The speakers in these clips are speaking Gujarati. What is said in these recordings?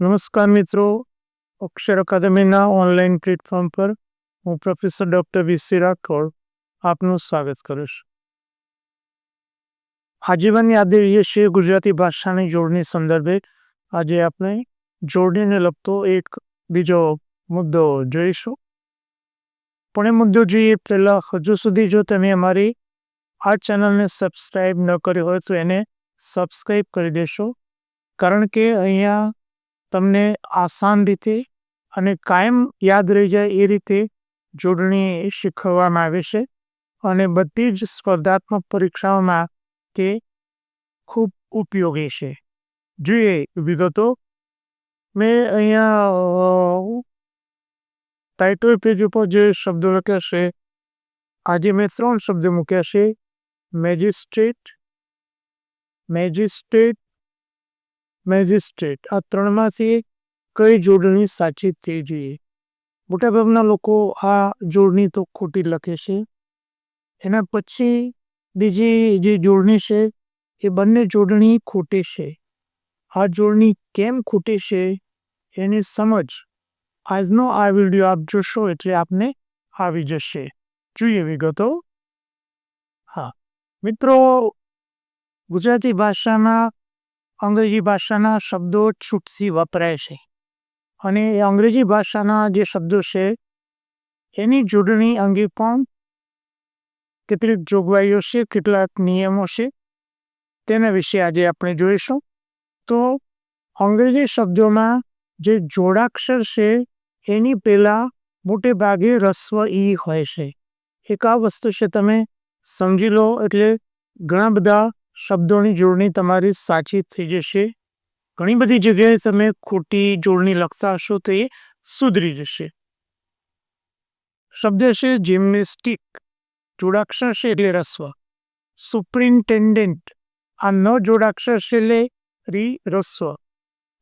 નમસ્કાર મિત્રો. અક્ષર અકાદમીના ઓનલાઈન પ્લેટફોર્મ પર હું પ્રોફેસર ડોક્ટર વીસી રાઠોડ આપનું સ્વાગત કરીશ આજીવન યાદ રહીએ છીએ ગુજરાતી ભાષાની જોડણી સંદર્ભે. આજે આપણે જોડણીને લગતો એક બીજો મુદ્દો જોઈશું. પણ એ મુદ્દો જોઈએ પહેલાં હજુ સુધી જો તમે અમારી આ ચેનલને સબસ્ક્રાઈબ ન કરી હોય તો એને સબસ્ક્રાઈબ કરી દેશો. કારણ કે અહીંયા તમને આસાન રીતે અને કાયમ યાદ રહી જાય એ રીતે જોડણી શીખવવામાં આવે છે. અને બધી જ સ્પર્ધાત્મક પરીક્ષાઓમાં તે ખૂબ ઉપયોગી છે. જોઈએ વિગતો. મેં અહીંયા ટાઇટલ પેજ ઉપર જે શબ્દો લખ્યા છે, આજે મેં ત્રણ શબ્દ મૂક્યા છે. મેજિસ્ટ્રેટ મેજિસ્ટ્રેટ મેજિસ્ટ્રેટ, આ ત્રણમાંથી કઈ જોડણી સાચી થઈ જોઈએ? મોટાભાગના લોકો આ જોડણી તો ખોટી લખે છે. એના પછી બીજી જે જોડણી છે, એ બંને જોડણી ખોટી છે. આ જોડણી કેમ ખોટી છે, એની સમજ આજનો આ વીડિયો આપ જોશો એટલે આપને આવી જશે. જોઈએ વિગતો. હા. મિત્રો, ગુજરાતી ભાષામાં અંગ્રેજી ભાષાના શબ્દો છૂટથી વપરાય છે. અને એ અંગ્રેજી ભાષાના જે શબ્દો છે, એની જોડણી અંગે પણ કેટલીક જોગવાઈઓ છે, કેટલાક નિયમો છે, તેના વિશે આજે આપણે જોઈશું. તો અંગ્રેજી શબ્દોમાં જે જોડાક્ષર છે, એની પહેલાં મોટે ભાગે રસ્વ ઈ હોય છે. એક આ વસ્તુ છે, તમે સમજી લો, એટલે ઘણા બધા શબ્દોની જોડણી તમારી સાચી થઈ જશે. ઘણી બધી જગ્યાએ તમે ખોટી જોડણી લખતા હશો તો એ સુધરી જશે. શબ્દ છે જિમ્નેસ્ટિક જોડાક્ષર છે એટલે રસ્વ. સુપ્રિન્ટેન્ડન્ટ આ ન જોડાક્ષર છે એટલે રી રસ્વ.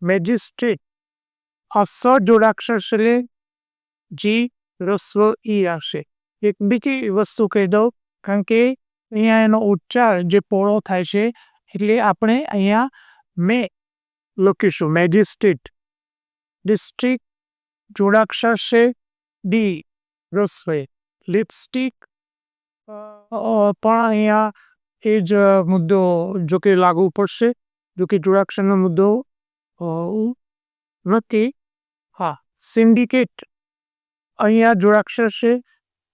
મેજિસ્ટ્રેટ આ સ જોડાક્ષર છે એટલે જી રસ્વ ઈ આવશે. એક બીજી વસ્તુ કહી દઉં, કારણ કે અહીંયા એનો ઉચ્ચાર જે પોળો થાય છે, એટલે આપણે અહીંયા મે લખીશું. મેજિસ્ટ્રેટ. ડિસ્ટ્રિક્ટ જોડાક્ષર છે ડી. રસવે લિપસ્ટિક પણ અહીંયા એ જ મુદ્દો જો કે લાગુ પડશે જો કે જોડાક્ષરનો મુદ્દો નથી. હા, સિન્ડિકેટ. અહીંયા જોડાક્ષર છે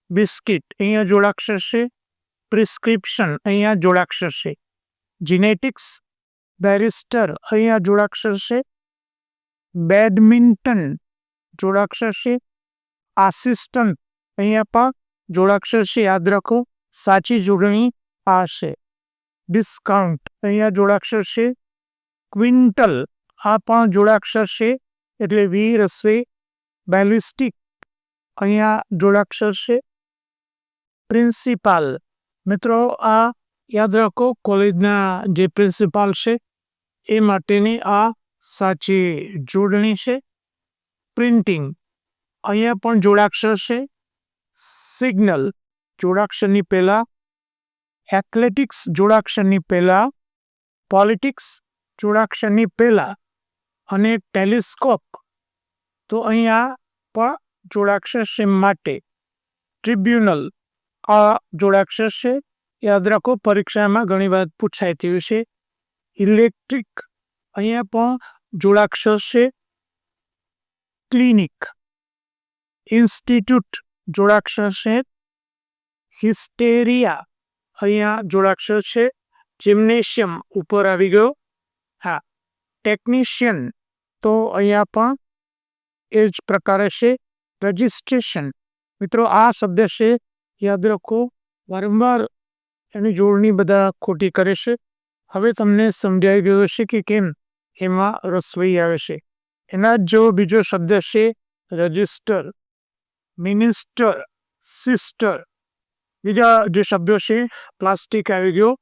બિસ્કિટ. અહીંયા જોડાક્ષર છે પ્રિસ્ક્રિપ્શન અહીંયા જોડાક્ષર છે. જીનેટિક્સ બેરિસ્ટર અહીંયા જોડાક્ષર છે. બેડમિન્ટન જોડાક્ષર છે. આસિસ્ટન્ટ અહીંયા પણ જોડાક્ષર છે. યાદ રાખો, સાચી જોડણી આ છે. ડિસ્કાઉન્ટ અહીંયા જોડાક્ષર છે. ક્વિન્ટલ આ પણ જોડાક્ષર છે. એટલે વી રસવે બેલિસ્ટિક અહીંયા જોડાક્ષર છે. પ્રિન્સિપાલ મિત્રો, આ યાદ રાખો, કોલેજના જે પ્રિન્સિપાલ છે, એ માટેની આ સાચી જોડણી છે. પ્રિન્ટિંગ, અહીંયા પણ જોડાક્ષર છે. સિગ્નલ, જોડાક્ષરની પહેલાં. એથ્લેટિક્સ, જોડાક્ષરની પહેલાં. પોલિટિક્સ, જોડાક્ષરની પહેલાં. અને ટેલિસ્કોપ, તો અહીંયા પણ જોડાક્ષર છે માટે. ટ્રિબ્યુનલ આ જોડાક્ષર છે. યાદ રાખો, પરીક્ષામાં ઘણી વાર પૂછાય તેવું છે. ઇલેક્ટ્રિક અહીંયા પણ જોડાક્ષર છે. ક્લિનિક ઇન્સ્ટિટ્યૂટ જોડાક્ષર છે. હિસ્ટેરિયા અહીંયા જોડાક્ષર છે. જિમ્નેશિયમ ઉપર આવી ગયો. હા, ટેકનિશિયન તો અહીંયા પણ એ જ પ્રકારે છે. રજિસ્ટ્રેશન મિત્રો આ શબ્દ છે. યાદ રાખો, વારંવાર એની જોડણી બધા ખોટી કરે છે. હવે તમને સમજાઈ ગયો છે કે કેમ એમાં રસોઈ આવે છે. એના જ જો બીજો શબ્દ છે, રજિસ્ટર, મિનિસ્ટર, સિસ્ટર. બીજા જે શબ્દો છે, પ્લાસ્ટિક આવી ગયો.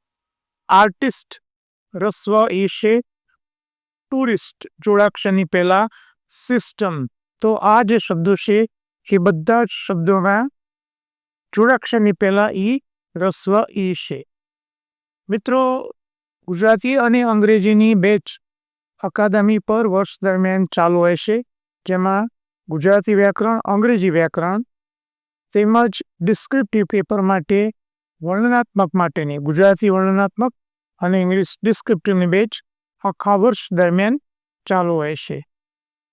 આર્ટિસ્ટ રસ્વ એ છે. ટુરિસ્ટ જોડાક્ષરની પહેલાં સિસ્ટમ. તો આ જે શબ્દો છે, એ બધા જ શબ્દોમાં જોડાક્ષરની પહેલાં ઈ રસ્વ ઈ છે. મિત્રો, ગુજરાતી અને અંગ્રેજીની બેચ અકાદમી પર વર્ષ દરમિયાન ચાલુ રહેશે જેમાં ગુજરાતી વ્યાકરણ, અંગ્રેજી વ્યાકરણ તેમજ ડિસ્ક્રિપ્ટિવ પેપર માટે વર્ણનાત્મક માટેની, ગુજરાતી વર્ણનાત્મક અને ઇંગ્લિશ ડિસ્ક્રિપ્ટિવની બેચ આખા વર્ષ દરમિયાન ચાલુ રહેશે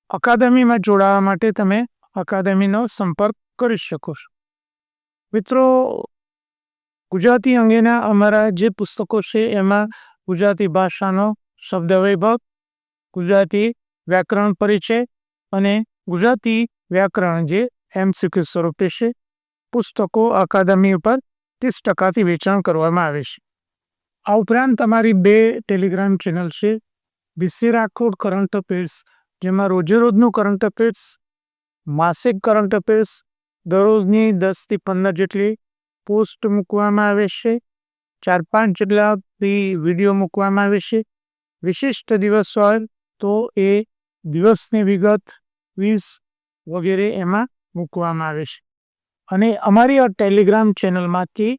અકાદમીમાં જોડાવા માટે તમે અકાદમીનો સંપર્ક કરી શકો છો. મિત્રો, ગુજરાતી અંગેના અમારા જે પુસ્તકો છે, એમાં ગુજરાતી ભાષાનો શબ્દ વૈભવ ગુજરાતી વ્યાકરણ પરિચય અને ગુજરાતી વ્યાકરણ જે એમસીક્યુ સ્વરૂપે છે, પુસ્તકો અકાદમી ઉપર ત્રીસ ટકાથી વેચાણ કરવામાં આવે છે. આ ઉપરાંત તમારી બે ટેલિગ્રામ ચેનલ છે બીસી રાખોડ કરંટ અફેર્સ જેમાં રોજે રોજનું કરંટ અફેર્સ માસિક કરંટ અફેર્સ દરરોજની દસથી પંદર જેટલી પોસ્ટ મૂકવામાં આવે છે. ચાર પાંચ જેટલા બી વીડિયો મૂકવામાં આવે છે. વિશિષ્ટ દિવસ હોય તો એ દિવસની વિગત, વીસ વગેરે એમાં મૂકવામાં આવે છે. અને અમારી આ ટેલિગ્રામ ચેનલમાંથી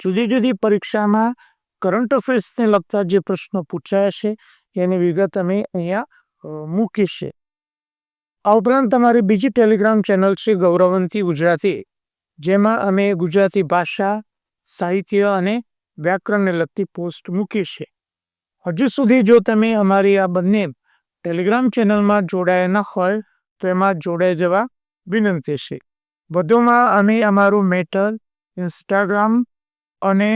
જુદી જુદી પરીક્ષામાં કરંટ અફેર્સને લગતા જે પ્રશ્નો પૂછાયા છે, એની વિગત અમે અહીંયા મૂકી છે. આ ઉપરાંત તમારી બીજી ટેલિગ્રામ ચેનલ છે ગૌરવંતી ગુજરાતી, જેમાં અમે ગુજરાતી ભાષા, સાહિત્ય અને વ્યાકરણને લગતી પોસ્ટ મૂકી છે હજુ સુધી જો તમે અમારી આ બંને ટેલિગ્રામ ચેનલમાં જોડાયા ન હોય, તો એમાં જોડાઈ જવા વિનંતી છે. વધુમાં અમે અમારું મેટર ઇન્સ્ટાગ્રામ અને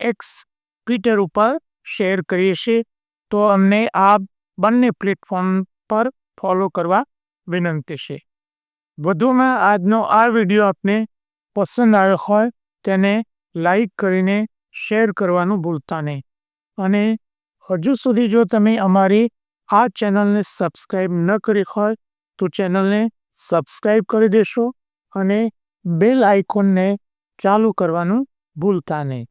એક્સ ટ્વિટર ઉપર શેર કરીએ છીએ, તો અમને આ બંને પ્લેટફોર્મ પર ફોલો કરવા વિનંતી છે. વધુમાં આજનો આ વીડિયો આપને પસંદ આવ્યો હોય તેને લાઈક કરીને શેર કરવાનું ભૂલતા નહીં. અને હજુ સુધી જો તમે અમારી આ ચેનલને સબસ્ક્રાઈબ ન કરી હોય તો ચેનલને સબસ્ક્રાઈબ કરી દેશો અને બેલ આઇકોનને ચાલુ કરવાનું ભૂલતા નહીં.